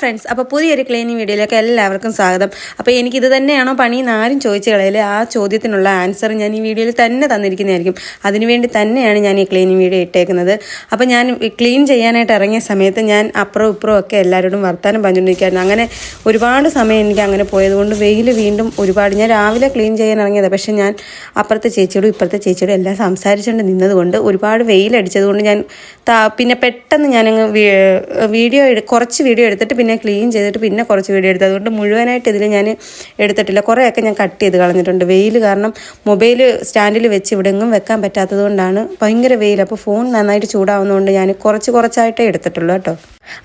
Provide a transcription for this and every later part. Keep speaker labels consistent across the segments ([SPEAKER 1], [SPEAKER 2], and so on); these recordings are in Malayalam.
[SPEAKER 1] ഫ്രണ്ട്സ് അപ്പോൾ പുതിയൊരു ക്ലീനിങ് വീഡിയോയിലേക്ക് എല്ലാവർക്കും സ്വാഗതം. അപ്പോൾ എനിക്ക് ഇത് തന്നെയാണോ പണി എന്ന് ആരും ചോദിച്ചു കളയില്ല. ആ ചോദ്യത്തിനുള്ള ആൻസർ ഞാൻ ഈ വീഡിയോയിൽ തന്നെ തന്നിരിക്കുന്നതായിരിക്കും. അതിനുവേണ്ടി തന്നെയാണ് ഞാൻ ഈ ക്ലീനിങ് വീഡിയോ ഇട്ടേക്കുന്നത്. അപ്പോൾ ഞാൻ ക്ലീൻ ചെയ്യാനായിട്ട് ഇറങ്ങിയ സമയത്ത് ഞാൻ അപ്പുറവും ഇപ്പുറവും ഒക്കെ എല്ലാവരോടും വർത്താനം പറഞ്ഞുകൊണ്ടിരിക്കുകയായിരുന്നു. അങ്ങനെ ഒരുപാട് സമയം എനിക്ക് അങ്ങനെ പോയതുകൊണ്ട് വെയിൽ വീണ്ടും ഒരുപാട് ഞാൻ രാവിലെ ക്ലീൻ ചെയ്യാൻ ഇറങ്ങിയത്. പക്ഷേ ഞാൻ അപ്പുറത്തെ ചേച്ചിയോടും ഇപ്പുറത്തെ ചേച്ചിയോടും എല്ലാം സംസാരിച്ചുകൊണ്ട് നിന്നതുകൊണ്ട് ഒരുപാട് വെയിലടിച്ചതുകൊണ്ട് ഞാൻ പിന്നെ പെട്ടെന്ന് ഞാനങ്ങ് വീഡിയോ കുറച്ച് വീഡിയോ എടുത്തിട്ട് പിന്നെ ക്ലീൻ ചെയ്തിട്ട് പിന്നെ കുറച്ച് വീഡിയോ എടുത്തു. അതുകൊണ്ട് മുഴുവനായിട്ട് ഇതിൽ ഞാൻ എടുത്തിട്ടില്ല. കുറേയൊക്കെ ഞാൻ കട്ട് ചെയ്ത് കളഞ്ഞിട്ടുണ്ട്. വെയിൽ കാരണം മൊബൈൽ സ്റ്റാൻഡിൽ വെച്ച് ഇവിടെ എങ്ങും വെക്കാൻ പറ്റാത്തത് കൊണ്ടാണ്. ഭയങ്കര വെയിൽ അപ്പോൾ ഫോൺ നന്നായിട്ട് ചൂടാവുന്നതുകൊണ്ട് ഞാൻ കുറച്ച് കുറച്ചായിട്ടേ എടുത്തിട്ടുള്ളൂ കേട്ടോ.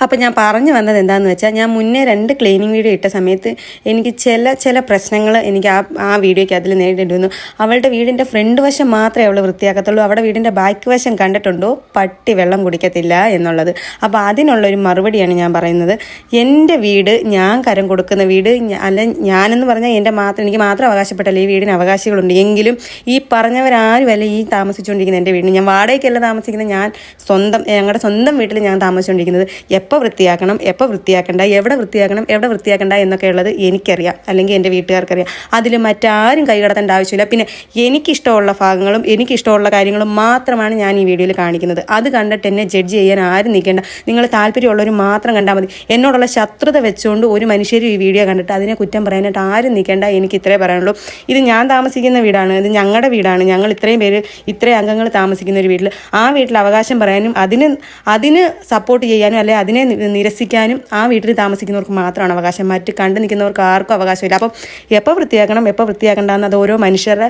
[SPEAKER 1] അപ്പോൾ ഞാൻ പറഞ്ഞു വന്നത് എന്താണെന്ന് വെച്ചാൽ ഞാൻ മുന്നേ രണ്ട് ക്ലീനിങ് വീഡിയോ ഇട്ട സമയത്ത് എനിക്ക് ചില ചില പ്രശ്നങ്ങൾ എനിക്ക് ആ ആ വീഡിയോയ്ക്ക് അതിൽ നേരിടേണ്ടി വന്നു അവളുടെ വീടിന്റെ ഫ്രണ്ട് വശം മാത്രമേ അവൾ വൃത്തിയാക്കത്തുള്ളൂ. അവിടെ വീടിന്റെ ബാക്ക് വശം കണ്ടിട്ടുണ്ടോ? പട്ടി വെള്ളം കുടിക്കത്തില്ല എന്നുള്ളത്. അപ്പോൾ അതിനുള്ളൊരു മറുപടിയാണ് ഞാൻ പറയുന്നത്. എന്റെ വീട് ഞാൻ കരം കൊടുക്കുന്ന വീട് അല്ല ഞാനെന്ന് പറഞ്ഞാൽ എന്റെ മാത്രം എനിക്ക് മാത്രം അവകാശപ്പെട്ടല്ല ഈ വീടിന് അവകാശികളുണ്ട്. എങ്കിലും ഈ പറഞ്ഞവരാരുമല്ല ഈ താമസിച്ചുകൊണ്ടിരിക്കുന്ന എന്റെ വീടിന്. ഞാൻ വാടകയ്ക്കല്ല താമസിക്കുന്നത് ഞാൻ സ്വന്തം ഞങ്ങളുടെ സ്വന്തം വീട്ടിൽ ഞാൻ താമസിച്ചുകൊണ്ടിരിക്കുന്നത് എപ്പോൾ വൃത്തിയാക്കണം എപ്പോൾ വൃത്തിയാക്കണ്ട എവിടെ വൃത്തിയാക്കണം എവിടെ വൃത്തിയാക്കണ്ട എന്നൊക്കെ ഉള്ളത് എനിക്കറിയാം. അല്ലെങ്കിൽ എന്റെ വീട്ടുകാർക്കറിയാം. അതിൽ മറ്റാരും കൈകടത്തേണ്ട ആവശ്യമില്ല. പിന്നെ എനിക്കിഷ്ടമുള്ള ഭാഗങ്ങളും എനിക്കിഷ്ടമുള്ള കാര്യങ്ങളും മാത്രമാണ് ഞാൻ ഈ വീഡിയോയിൽ കാണിക്കുന്നത്. അത് കണ്ടിട്ട് എന്നെ ജഡ്ജ് ചെയ്യാൻ ആരും നിൽക്കേണ്ട. നിങ്ങൾ താല്പര്യമുള്ളവർ മാത്രം കണ്ടാൽ മതി. എന്നോടുള്ള ശത്രുത വെച്ചുകൊണ്ട് ഒരു മനുഷ്യരും ഈ വീഡിയോ കണ്ടിട്ട് അതിനെ കുറ്റം പറയാനായിട്ട് ആരും നിൽക്കേണ്ട എനിക്ക് ഇത്രേ പറയാനുള്ളൂ. ഇത് ഞാൻ താമസിക്കുന്ന വീടാണ്. ഇത് ഞങ്ങളുടെ വീടാണ്. ഞങ്ങൾ ഇത്രയും പേര് ഇത്രയും അംഗങ്ങൾ താമസിക്കുന്ന ഒരു വീട്ടിൽ ആ വീട്ടിൽ അവകാശം പറയാനും അതിന് അതിന് സപ്പോർട്ട് ചെയ്യാനും അല്ലെ അതിനെ നിരസിക്കാനും ആ വീട്ടിൽ താമസിക്കുന്നവർക്ക് മാത്രമാണ് അവകാശം. മറ്റ് കണ്ടു നിൽക്കുന്നവർക്ക് ആർക്കും അവകാശമില്ല. അപ്പം എപ്പോൾ വൃത്തിയാക്കണം എപ്പോൾ വൃത്തിയാക്കണ്ടെന്ന് അത് ഓരോ മനുഷ്യരുടെ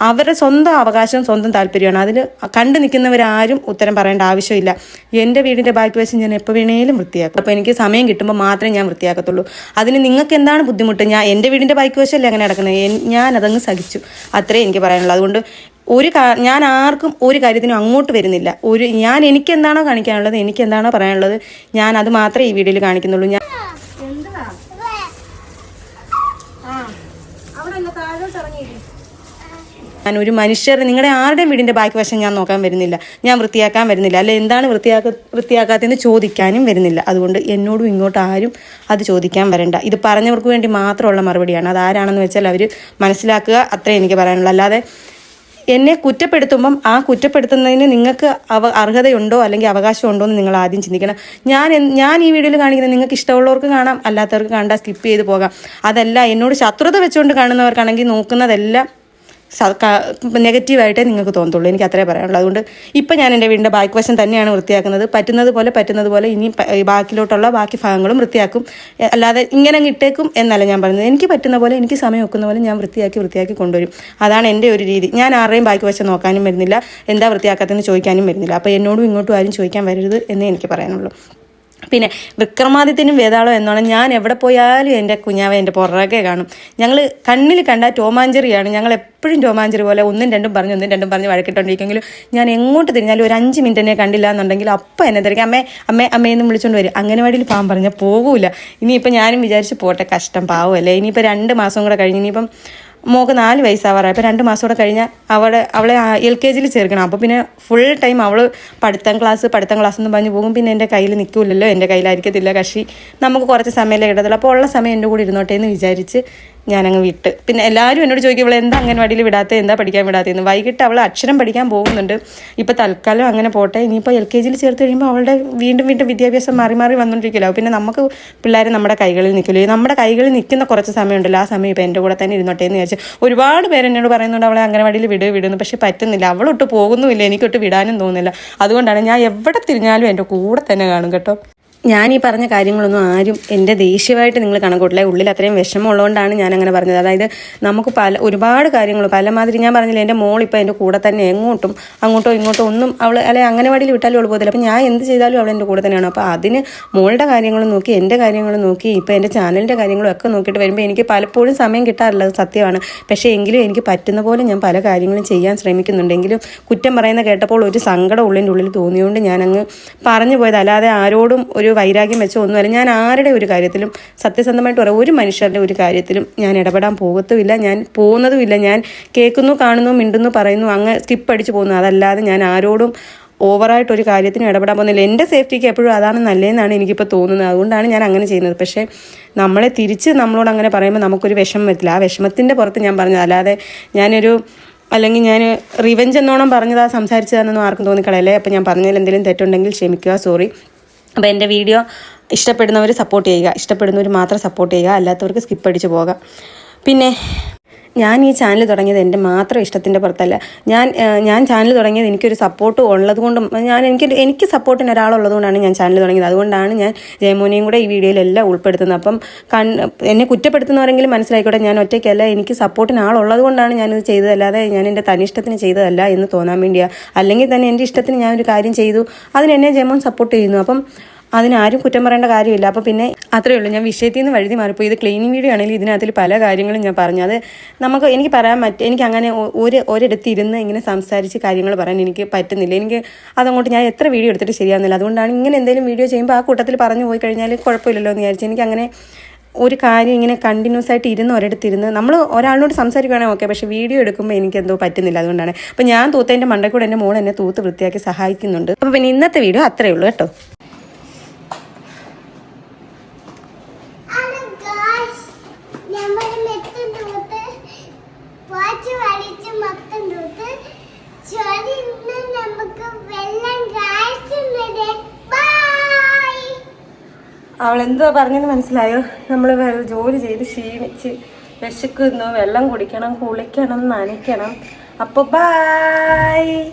[SPEAKER 1] അവരുടെ സ്വന്തം അവകാശം സ്വന്തം താല്പര്യമാണ്. അതിൽ കണ്ടു നിൽക്കുന്നവരാരും ഉത്തരം പറയേണ്ട ആവശ്യമില്ല. എന്റെ വീടിന്റെ ബാക്ക് വശം ഞാൻ എപ്പോൾ വേണേലും വൃത്തിയാക്കും. അപ്പോൾ എനിക്ക് സമയം കിട്ടുമ്പോൾ മാത്രമേ ഞാൻ വൃത്തിയാക്കത്തുള്ളൂ. അതിന് നിങ്ങൾക്ക് എന്താണ് ബുദ്ധിമുട്ട്? ഞാൻ എന്റെ വീടിന്റെ ബാക്ക് വശമല്ലേ അങ്ങനെ നടക്കുന്നത്. ഞാൻ അതങ്ങ് സഹിച്ചു. അത്രേ എനിക്ക് പറയാനുള്ളൂ. അതുകൊണ്ട് ഒരു ഞാൻ ആർക്കും ഒരു കാര്യത്തിനും അങ്ങോട്ട് വരുന്നില്ല. ഒരു ഞാൻ എനിക്ക് എന്താണോ കാണിക്കാനുള്ളത് എനിക്ക് എന്താണോ പറയാനുള്ളത് ഞാൻ അത് മാത്രമേ ഈ വീഡിയോയിൽ കാണിക്കുന്നുള്ളൂ. ഞാൻ ഞാൻ ഒരു മനുഷ്യർ നിങ്ങളുടെ ആരുടെയും വീടിന്റെ ബാക്കി വശം ഞാൻ നോക്കാൻ വരുന്നില്ല. ഞാൻ വൃത്തിയാക്കാൻ വരുന്നില്ല. അല്ലെ എന്താണ് വൃത്തിയാക്ക വൃത്തിയാക്കാത്തതെന്ന് ചോദിക്കാനും വരുന്നില്ല. അതുകൊണ്ട് എന്നോടും ഇങ്ങോട്ട് ആരും അത് ചോദിക്കാൻ വരണ്ട. ഇത് പറഞ്ഞവർക്ക് വേണ്ടി മാത്രമുള്ള മറുപടിയാണ്. അത് ആരാണെന്ന് വെച്ചാൽ അവർ മനസ്സിലാക്കുക അത്രേ എനിക്ക് പറയാനുള്ളൂ. അല്ലാതെ എന്നെ കുറ്റപ്പെടുത്തുമ്പം ആ കുറ്റപ്പെടുത്തുന്നതിന് നിങ്ങൾക്ക് അവ അർഹതയുണ്ടോ അല്ലെങ്കിൽ അവകാശമുണ്ടോ എന്ന് നിങ്ങൾ ആദ്യം ചിന്തിക്കണം. ഞാൻ ഞാൻ ഈ വീഡിയോയിൽ കാണിക്കുന്നത് നിങ്ങൾക്ക് ഇഷ്ടമുള്ളവർക്ക് കാണാം അല്ലാത്തവർക്ക് കണ്ടാൽ സ്കിപ്പ് ചെയ്ത് പോകാം. അതല്ല എന്നോട് ശത്രുത വെച്ചുകൊണ്ട് കാണുന്നവർക്കാണെങ്കിൽ നോക്കുന്നതെല്ലാം നെഗറ്റീവായിട്ടേ നിങ്ങൾക്ക് തോന്നത്തുള്ളൂ. എനിക്ക് അത്രേ പറയാനുള്ളൂ. അതുകൊണ്ട് ഇപ്പം ഞാൻ എന്റെ വീടിന്റെ ബാക്ക് വശം തന്നെയാണ് വൃത്തിയാക്കുന്നത്. പറ്റുന്നത് പോലെ പറ്റുന്നത് പോലെ ഇനി ബാക്കിലോട്ടുള്ള ബാക്കി ഭാഗങ്ങളും വൃത്തിയാക്കും. അല്ലാതെ ഇങ്ങനെ ഇട്ടേക്കും എന്നല്ല ഞാൻ പറയുന്നത്. എനിക്ക് പറ്റുന്ന പോലെ എനിക്ക് സമയം വെക്കുന്ന പോലെ ഞാൻ വൃത്തിയാക്കി വൃത്തിയാക്കി കൊണ്ടുവരും. അതാണ് എന്റെ ഒരു രീതി. ഞാൻ ആരുടെയും ബാക്കി വശം നോക്കാനും വരുന്നില്ല. എന്താ വൃത്തിയാക്കാത്തതെന്ന് ചോദിക്കാനും വരുന്നില്ല. അപ്പോൾ എന്നോടും ഇങ്ങോട്ടും ആരും ചോദിക്കാൻ വരരുത് എന്നേ എനിക്ക് പറയാനുള്ളൂ. പിന്നെ വിക്രമാദിത്യനും വേതാളം എന്നാണ്. ഞാൻ എവിടെ പോയാലും എന്റെ കുഞ്ഞാവ എന്റെ പുറകെ കാണും. ഞങ്ങൾ കണ്ണിൽ കണ്ട ടോമാഞ്ചറിയാണ്. ഞങ്ങൾ എപ്പോഴും ടോമാഞ്ചറി പോലെ ഒന്നും രണ്ടും പറഞ്ഞ് ഒന്നും രണ്ടും പറഞ്ഞ് വഴക്കിട്ടുകൊണ്ടിരിക്കുമെങ്കിലും ഞാൻ എങ്ങോട്ട് തിരിഞ്ഞാലും ഒരു അഞ്ച് മിനിറ്റ് എന്നെ കണ്ടില്ല എന്നുണ്ടെങ്കിൽ അപ്പം എന്നെ തിരക്കും. അമ്മേ അമ്മേ അമ്മയെന്ന് വിളിച്ചുകൊണ്ട് വരും. അംഗനവാടിയിൽ പാവം പറഞ്ഞാൽ പോകൂല. ഇനിയിപ്പോൾ ഞാനും വിചാരിച്ച് പോട്ടെ കഷ്ടം പാവമല്ലേ ഇനിയിപ്പോൾ രണ്ട് മാസം കൂടെ കഴിഞ്ഞ് ഇനിയിപ്പം മോക്ക് നാല് വയസ്സാവാറായി. അപ്പോൾ രണ്ട് മാസം കൂടെ കഴിഞ്ഞാൽ അവളെ അവളെ എൽ കെ ജിയിൽ ചേർക്കണം. അപ്പോൾ പിന്നെ ഫുൾ ടൈം അവൾ പഠിത്തം ക്ലാസ് പഠിത്തം ക്ലാസ് എന്ന് പറഞ്ഞ് പോകും. പിന്നെ എന്റെ കയ്യിൽ നിൽക്കില്ലല്ലോ എന്റെ കയ്യിലായിരിക്കത്തില്ല കക്ഷി. നമുക്ക് കുറച്ച് സമയമല്ലേ കിട്ടത്തുള്ളൂ. അപ്പോൾ ഉള്ള സമയം എന്റെ കൂടെ ഇരുന്നോട്ടെ എന്ന് വിചാരിച്ച് ഞാനങ്ങ് വിട്ട്. പിന്നെ എല്ലാവരും എന്നോട് ചോദിക്കും ഇവളെ എന്താ അംഗൻവാടിയിൽ വിടാത്ത? എന്താ പഠിക്കാൻ വിടാത്തതെന്ന് വൈകിട്ട് അവൾ അക്ഷരം പഠിക്കാൻ പോകുന്നുണ്ട്. ഇപ്പോൾ തൽക്കാലം അങ്ങനെ പോട്ടെ. ഇനിയിപ്പോൾ എൽ കെ ജിയിൽ ചേർത്ത് കഴിയുമ്പോൾ അവളുടെ വീണ്ടും വീണ്ടും വിദ്യാഭ്യാസം മാറി മാറി വന്നുകൊണ്ടിരിക്കില്ല പിന്നെ നമുക്ക് പിള്ളേരെ നമ്മുടെ കൈകളിൽ നിൽക്കില്ലേ? നമ്മുടെ കൈകളിൽ നിൽക്കുന്ന കുറച്ച് സമയമുണ്ടല്ലോ. ആ സമയം ഇപ്പോൾ എന്റെ കൂടെ തന്നെ ഇരുന്നോട്ടെ എന്ന് വിചാരിച്ചു ഒരുപാട് പേര് എന്നോട് പറയുന്നുണ്ട് അവളെ അംഗനവാടിയിൽ വിട് വിടുന്നു. പക്ഷേ പറ്റുന്നില്ല. അവളൊട്ട് പോകുന്നുമില്ല. എനിക്കൊട്ട് വിടാനും തോന്നുന്നില്ല. അതുകൊണ്ടാണ് ഞാൻ എവിടെ തിരിഞ്ഞാലും എന്റെ കൂടെ തന്നെ കാണും കേട്ടോ. ഞാൻ ഈ പറഞ്ഞ കാര്യങ്ങളൊന്നും ആരും എന്റെ ദേഷ്യമായിട്ട് നിങ്ങൾ കണക്കൂട്ടില്ല. ഉള്ളിൽ അത്രയും വിഷമമുള്ളതുകൊണ്ടാണ് ഞാൻ അങ്ങനെ പറഞ്ഞത്. അതായത് നമുക്ക് പല ഒരുപാട് കാര്യങ്ങൾ പല മാതിരി ഞാൻ പറഞ്ഞില്ല എന്റെ മോൾ എന്റെ കൂടെ തന്നെ എങ്ങോട്ടും അങ്ങോട്ടോ ഇങ്ങോട്ടോ ഒന്നും അവൾ അല്ലെ അങ്ങനെ വടിയിൽ വിട്ടാലും അവൾ പോകത്തില്ല. അപ്പോൾ ഞാൻ എന്ത് ചെയ്താലും അവൾ എന്റെ കൂടെ തന്നെയാണ്. അപ്പോൾ അതിന് മോളുടെ കാര്യങ്ങളും നോക്കി എന്റെ കാര്യങ്ങളും നോക്കി ഇപ്പോൾ എന്റെ ചാനലിന്റെ കാര്യങ്ങളും ഒക്കെ നോക്കിയിട്ട് വരുമ്പോൾ എനിക്ക് പലപ്പോഴും സമയം കിട്ടാറില്ല സത്യമാണ്. പക്ഷേ എങ്കിലും എനിക്ക് പറ്റുന്ന പോലെ ഞാൻ പല കാര്യങ്ങളും ചെയ്യാൻ ശ്രമിക്കുന്നുണ്ടെങ്കിലും കുറ്റം പറയുന്ന കേട്ടപ്പോൾ ഒരു സങ്കടം ഉള്ളിന്റെ ഉള്ളിൽ തോന്നിയുകൊണ്ട് ഞാനങ്ങ് പറഞ്ഞു പോയത് അല്ലാതെ ആരോടും ഒരു വൈരാഗ്യം വെച്ചോ ഒന്നുമല്ല. ഞാൻ ആരുടെ ഒരു കാര്യത്തിലും സത്യസന്ധമായിട്ട് പറയാം. ഒരു മനുഷ്യരുടെ ഒരു കാര്യത്തിലും ഞാൻ ഇടപെടാൻ പോകത്തുമില്ല. ഞാൻ പോകുന്നതുമില്ല. ഞാൻ കേൾക്കുന്നു കാണുന്നു മിണ്ടുന്നു പറയുന്നു അങ്ങ് സ്കിപ്പ് അടിച്ച് പോകുന്നു. അതല്ലാതെ ഞാൻ ആരോടും ഓവറായിട്ട് ഒരു കാര്യത്തിന് ഇടപെടാൻ പോകുന്നില്ല. എന്റെ സേഫ്റ്റിക്ക് എപ്പോഴും അതാണ് നല്ലതെന്നാണ് എനിക്കിപ്പോൾ തോന്നുന്നത്. അതുകൊണ്ടാണ് ഞാൻ അങ്ങനെ ചെയ്യുന്നത്. പക്ഷേ നമ്മളെ തിരിച്ച് നമ്മളോട് അങ്ങനെ പറയുമ്പോൾ നമുക്കൊരു വിഷമം വരത്തില്ല. ആ വിഷമത്തിന്റെ പുറത്ത് ഞാൻ പറഞ്ഞത് അല്ലാതെ ഞാനൊരു അല്ലെങ്കിൽ ഞാൻ റിവെഞ്ച് എന്നോണം പറഞ്ഞതാ സംസാരിച്ചതാണെന്നൊന്നും ആർക്കും തോന്നിക്കളയല്ലേ? അപ്പോൾ ഞാൻ പറഞ്ഞതിൽ എന്തെങ്കിലും തെറ്റുണ്ടെങ്കിൽ ക്ഷമിക്കുക. സോറി അപ്പോൾ എന്റെ വീഡിയോ ഇഷ്ടപ്പെടുന്നവർ സപ്പോർട്ട് ചെയ്യുക. ഇഷ്ടപ്പെടുന്നവർ മാത്രം സപ്പോർട്ട് ചെയ്യുക. അല്ലാത്തവർക്ക് സ്കിപ്പ് അടിച്ച് പോകാം. പിന്നെ ഞാൻ ഈ ചാനൽ തുടങ്ങിയത് എന്റെ മാത്രം ഇഷ്ടത്തിന്റെ പുറത്തല്ല. ഞാൻ ഞാൻ ചാനൽ തുടങ്ങിയത് എനിക്കൊരു സപ്പോർട്ട് ഉള്ളത് കൊണ്ടും ഞാൻ എനിക്ക് എനിക്ക് സപ്പോർട്ടിന് ഒരാളുള്ളത് കൊണ്ടാണ് ഞാൻ ചാനൽ തുടങ്ങിയത്. അതുകൊണ്ടാണ് ഞാൻ ജയമോനെയും കൂടെ ഈ വീഡിയോയിലെല്ലാം ഉൾപ്പെടുത്തുന്നത്. അപ്പം കൺ എന്നെ കുറ്റപ്പെടുത്തുന്നവരെങ്കിലും മനസ്സിലായിക്കോട്ടെ ഞാൻ ഒറ്റയ്ക്കല്ല എനിക്ക് സപ്പോർട്ടിന് ആളുള്ളത് കൊണ്ടാണ് ഞാനിത് ചെയ്തതല്ലാതെ ഞാൻ എന്റെ തനിഷ്ടത്തിന് ചെയ്തതല്ല എന്ന് തോന്നാൻ വേണ്ടിയാണ് അല്ലെങ്കിൽ തന്നെ എന്റെ ഇഷ്ടത്തിന് ഞാനൊരു കാര്യം ചെയ്തു അതിന് എന്നെ ജയമോൻ സപ്പോർട്ട് ചെയ്യുന്നു. അപ്പം അതിനാരും കുറ്റം പറയേണ്ട കാര്യമില്ല. അപ്പോൾ പിന്നെ അത്രയേ ഉള്ളൂ. ഞാൻ വിഷയത്തിൽ നിന്ന് വഴുതി മാറിപ്പോയി ഇത് ക്ലീനിങ് വീഡിയോ ആണെങ്കിൽ ഇതിനകത്തിൽ പല കാര്യങ്ങളും ഞാൻ പറഞ്ഞു. അത് നമുക്ക് എനിക്ക് പറയാൻ പറ്റ എനിക്ക് അങ്ങനെ ഒരു ഒരിടത്ത് ഇരുന്ന് ഇങ്ങനെ സംസാരിച്ച് കാര്യങ്ങൾ പറയാൻ എനിക്ക് പറ്റുന്നില്ല. എനിക്ക് അതങ്ങോട്ട് ഞാൻ എത്ര വീഡിയോ എടുത്തിട്ട് ശരിയാകുന്നില്ല അതുകൊണ്ടാണ് ഇങ്ങനെ എന്തെങ്കിലും വീഡിയോ ചെയ്യുമ്പോൾ ആ കൂട്ടത്തിൽ പറഞ്ഞു പോയി കഴിഞ്ഞാൽ കുഴപ്പമില്ലല്ലോ എന്ന് വിചാരിച്ചു എനിക്കങ്ങനെ ഒരു കാര്യം ഇങ്ങനെ കണ്ടിന്യൂസ് ആയിട്ട് ഇരുന്ന് ഒരിടത്ത് ഇരുന്ന് നമ്മൾ ഒരാളിനോട് സംസാരിക്കുകയാണെങ്കിൽ ഓക്കെ പക്ഷേ വീഡിയോ എടുക്കുമ്പോൾ എനിക്ക് എന്തോ പറ്റുന്നില്ല. അതുകൊണ്ടാണ്. അപ്പോൾ ഞാൻ തൂത്തതിന്റെ മണ്ടക്കൂടെ കൂടെ എന്റെ മോൾ എന്നെ തൂത്ത് വൃത്തിയാക്കി സഹായിക്കുന്നുണ്ട്. അപ്പോൾ പിന്നെ ഇന്നത്തെ വീഡിയോ അത്രയേ ഉള്ളൂ കേട്ടോ
[SPEAKER 2] ഹലോ ഗായ്സ് നമ്മൾ മെത്തും തൂത്ത് വാച്ച് വലിച്ച് മൊത്തം തൂത്ത് ചൊരി ഇന്ന് നമുക്ക് വെള്ളം കാഴ്ച ബൈ
[SPEAKER 1] അവൾ എന്തോ പറഞ്ഞെന്ന് മനസ്സിലായോ? നമ്മൾ ജോലി ചെയ്ത് ക്ഷീണിച്ച് വിശക്കുന്നു വെള്ളം കുടിക്കണം കുളിക്കണം നനയ്ക്കണം. അപ്പോൾ ബായ്